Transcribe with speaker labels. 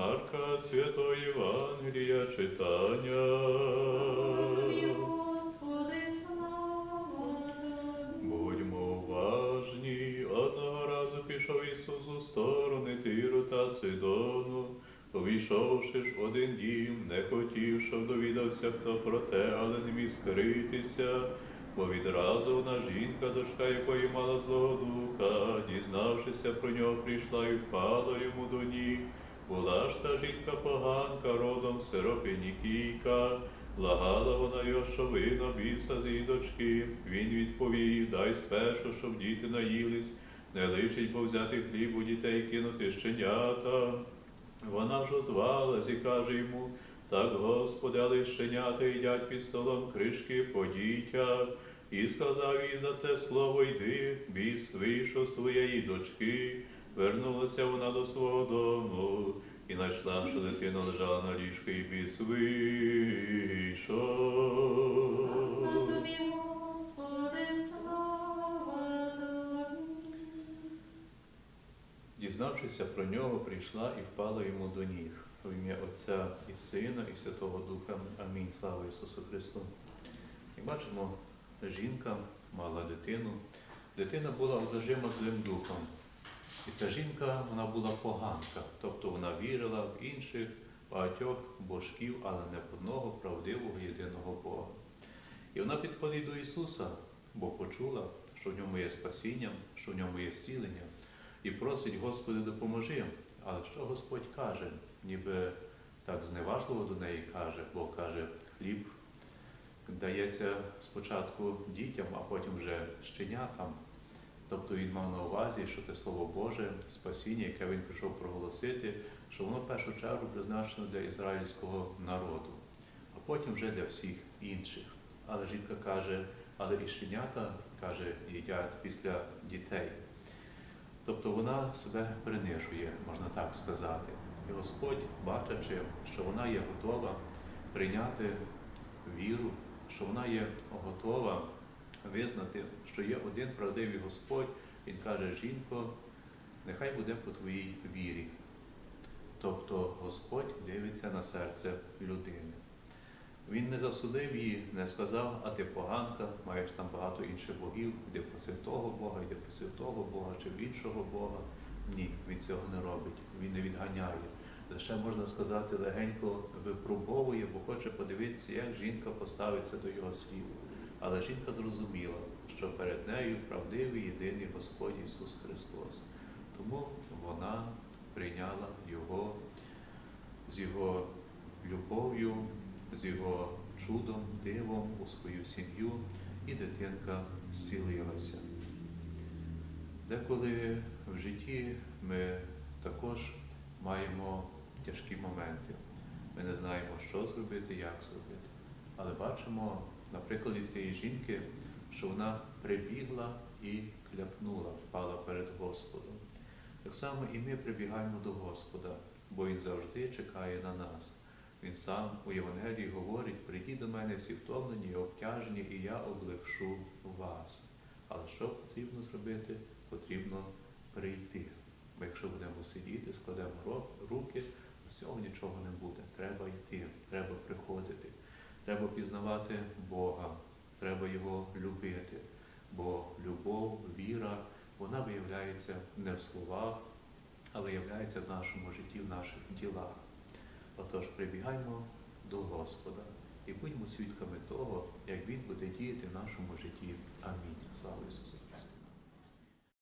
Speaker 1: Марка Святого Євангелія читання.
Speaker 2: Тобі, Господи, слава Тобі.
Speaker 1: Будьмо уважні. Одного разу пішов Ісус у сторони Тиру та Сидону. Увійшовши ж один дім, не хотів, щоб довідався хто про те, але не міг скритися. Бо відразу вона жінка, дочка якої мала злого духа, дізнавшися про нього, прийшла і впала йому до ніг. Була та жінка поганка, родом сиропенікійка. Благала вона його, що вино біса з її дочки. Він відповів, дай спершу, щоб діти наїлись, не личить, бо взяти хліб у дітей кинути щенята. Вона ж озвалась і каже йому, так, Господи, але щенята їдять під столом кришки по дітях. І сказав їй за це слово йди, біс вийшов з твоєї дочки. Вернулася вона до свого дому і знайшла, що дитина лежала на ліжку, і біс.
Speaker 2: Тобі, Господи.
Speaker 1: Дізнавшися про нього, прийшла і впала йому до ніг. В ім'я Отця і Сина, і Святого Духа. Амінь. Слава Ісусу Христу. І бачимо, жінка мала дитину. Дитина була одержима злим духом. І ця жінка вона була поганка, тобто вона вірила в інших багатьох божків, але не в одного правдивого єдиного Бога. І вона підходить до Ісуса, бо почула, що в ньому є спасіння, що в ньому є зцілення, і просить, Господи, допоможи. Але що Господь каже? Ніби так зневажливо до неї каже, бо каже, хліб дається спочатку дітям, а потім вже щенятам. Тобто він мав на увазі, що те Слово Боже, спасіння, яке він прийшов проголосити, що воно в першу чергу призначено для ізраїльського народу, а потім вже для всіх інших. Але жінка каже, але і щенята, каже, їдять після дітей. Тобто вона себе принижує, можна так сказати. І Господь, бачачи, що вона є готова прийняти віру, що вона є готова визнати, що є один правдивий Господь, Він каже, жінко, нехай буде по твоїй вірі. Тобто Господь дивиться на серце людини. Він не засудив її, не сказав, а ти поганка, маєш там багато інших богів, йди просив того Бога, йди просив того Бога чи в іншого Бога. Ні, він цього не робить, він не відганяє. Лише можна сказати, легенько випробовує, бо хоче подивитися, як жінка поставиться до його слів. Але жінка зрозуміла, що перед нею правдивий єдиний Господь Ісус Христос. Тому вона прийняла Його з Його любов'ю, з Його чудом, дивом у свою сім'ю, і дитинка зцілилася. Деколи в житті ми також маємо тяжкі моменти. Ми не знаємо, що зробити, як зробити. Але бачимо на прикладі цієї жінки, що вона прибігла і кляпнула, впала перед Господом. Так само і ми прибігаємо до Господа, бо Він завжди чекає на нас. Він сам у Євангелії говорить: прийдіть до мене всі втомлені і обтяжені, і я облегшу вас. Але що потрібно зробити? Потрібно прийти. Бо якщо будемо сидіти, складемо руки, з цього нічого не буде. Треба йти, треба приходити, треба пізнавати Бога, треба Його любити. Бо любов, віра, вона виявляється не в словах, а виявляється в нашому житті, в наших ділах. Отож, прибігаймо до Господа і будьмо свідками того, як Він буде діяти в нашому житті. Амінь. Слава Ісусу!